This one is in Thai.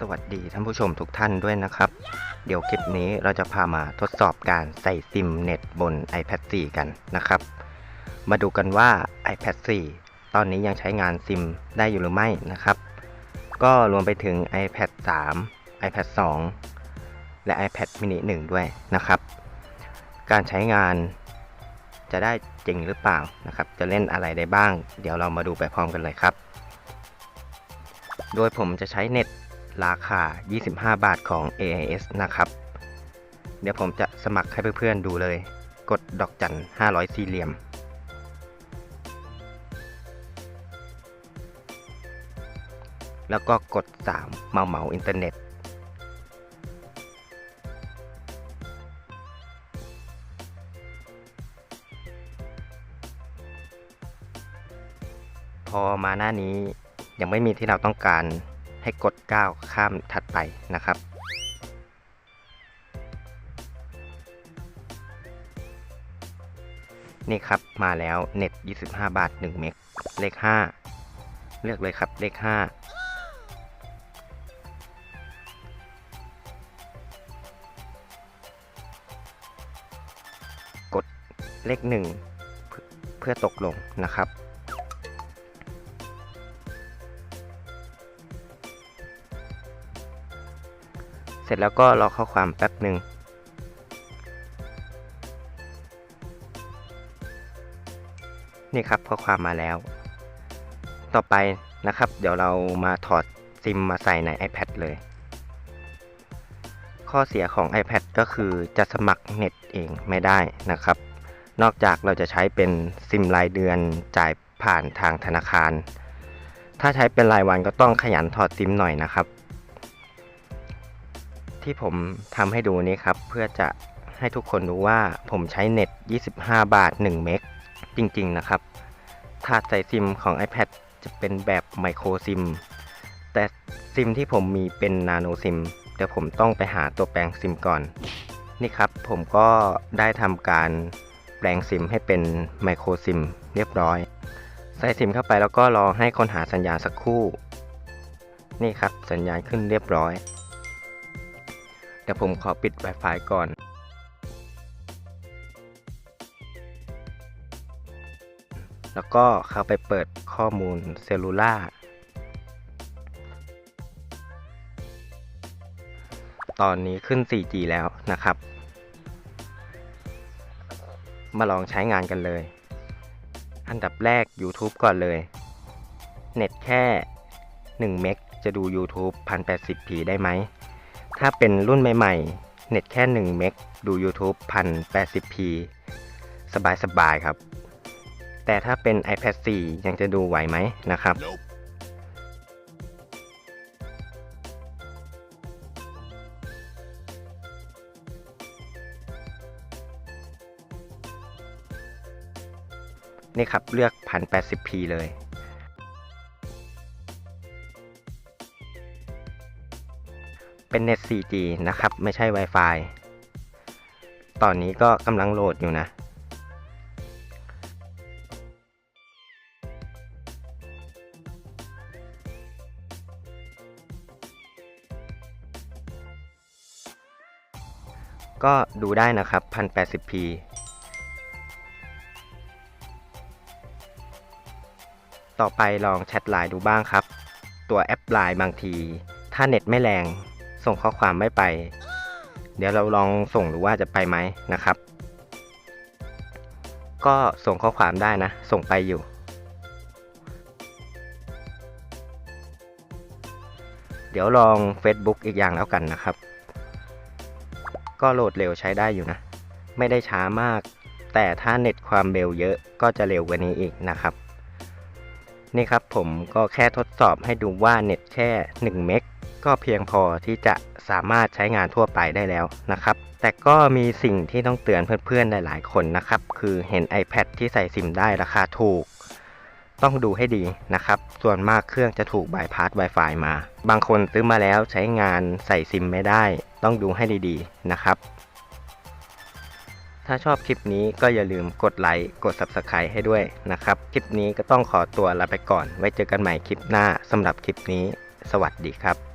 สวัสดีท่านผู้ชมทุกท่านด้วยนะครับ เดี๋ยวคลิปนี้เราจะพามาทดสอบการใส่ซิมเน็ตบน iPad 4 กันนะครับ มาดูกันว่า iPad 4 ตอนนี้ยังใช้งานซิมได้อยู่หรือไม่นะครับ ก็รวมไปถึง iPad 3 iPad 2 และ iPad mini 1 ด้วยนะครับ การใช้งานจะได้จริงหรือเปล่านะครับ จะเล่นอะไรได้บ้าง เดี๋ยวเรามาดูไปพร้อมกันเลยครับ โดยผมจะใช้เน็ต ราคา 25 บาทของ AIS นะครับ เดี๋ยวผมจะสมัครให้เพื่อนๆดูเลย กดดอกจัน 500 สี่เหลี่ยม แล้วก็กด 3 เมาเมาอินเทอร์เน็ต พอมาหน้านี้ยังไม่มีที่เราต้องการ ให้กดก้าวข้ามถัดไปนะครับ นี่ครับมาแล้วเน็ต 25 บาท 1 เมกเลข 5 เลือกเลยครับเลข5กดเลข1เพื่อเพื่อตกลงนะครับ ร็จแล้วก็รอข้อความแป๊บหนึ่งนี่ครับข้อความมาแล้ว ต่อไปนะครับ เดี๋ยวเรามาถอดซิมมาใส่ใน iPad เลย ข้อเสียของ iPad ก็คือจะสมัครเน็ตเองไม่ได้นะครับ นอกจากเราจะใช้เป็นซิมรายเดือนจ่ายผ่านทางธนาคาร ถ้าใช้เป็นรายวันก็ต้องขยันถอดซิมหน่อยนะครับ ที่ผมทำให้ดูนี้ครับ เพื่อจะให้ทุกคนรู้ว่าผมใช้เน็ต 25 บาท 1 เมกจริง ๆ นะครับถาดใส่ซิมของ iPad จะเป็นแบบไมโครซิม แต่ซิมที่ผมมีเป็นนาโนซิม เดี๋ยวผมต้องไปหาตัวแปลงซิมก่อน นี่ครับผมก็ได้ทำการแปลงซิมให้เป็นไมโครซิมเรียบร้อย ใส่ซิมเข้าไปแล้วก็รอให้ค้นหาสัญญาณสักครู่ นี่ครับสัญญาณขึ้นเรียบร้อย เดี๋ยวผมขอปิด Wi-Fi ก่อนแล้วก็เข้าไปเปิดข้อมูลเซลลูล่า ตอนนี้ขึ้น 4G แล้วนะครับ มาลองใช้งานกันเลย อันดับแรก YouTube ก่อนเลย เน็ตแค่ 1 เมกจะดู YouTube 1080p ได้ไหม ถ้าเป็นรุ่นใหม่ๆ เน็ตแค่ 1 เมกดู YouTube 1080p สบายๆครับ แต่ถ้าเป็น iPad 4 ยังจะดูไหวไหมนะครับนี่ครับ เลือก 1080p เลย เป็นเน็ต 4G นะครับ ไม่ใช่ Wi-Fi ตอนนี้ก็กำลังโหลดอยู่นะ ก็ดูได้นะครับ 1080p ต่อไปลองแชทไลน์ดูบ้างครับ ตัวแอปไลน์บางที ถ้าเน็ตไม่แรง ส่งข้อความไม่ไป เดี๋ยวเราลองส่งดูว่าจะไปไหมนะครับ ก็ส่งข้อความได้นะ ส่งไปอยู่ เดี๋ยวลอง Facebook อีกอย่างแล้วกันนะครับ ก็โหลดเร็วใช้ได้อยู่นะ ไม่ได้ช้ามาก แต่ถ้าเน็ตความเร็วเยอะก็จะเร็วกว่านี้อีกนะครับนี่ครับผมก็แค่ทดสอบให้ดูว่าเน็ตแค่ 1 เมก ก็เพียงพอที่จะสามารถใช้งานทั่วไปได้แล้วนะครับแต่ก็มีสิ่งที่ต้องเตือนเพื่อนๆหลายๆคนนะครับ คือเห็น iPad ที่ใส่ซิมได้ราคาถูก ต้องดูให้ดีนะครับ ส่วนมากเครื่องจะถูกบายพาส Wi-Fi มา บางคนซื้อมาแล้วใช้งานใส่ซิมไม่ได้ ต้องดูให้ดีๆนะครับ ถ้าชอบคลิปนี้ก็อย่าลืมกดไลค์กด Subscribe ให้ด้วยนะครับ คลิปนี้ก็ต้องขอตัวลาไปก่อน ไว้เจอกันใหม่คลิปหน้าสำหรับคลิปนี้ สวัสดีครับ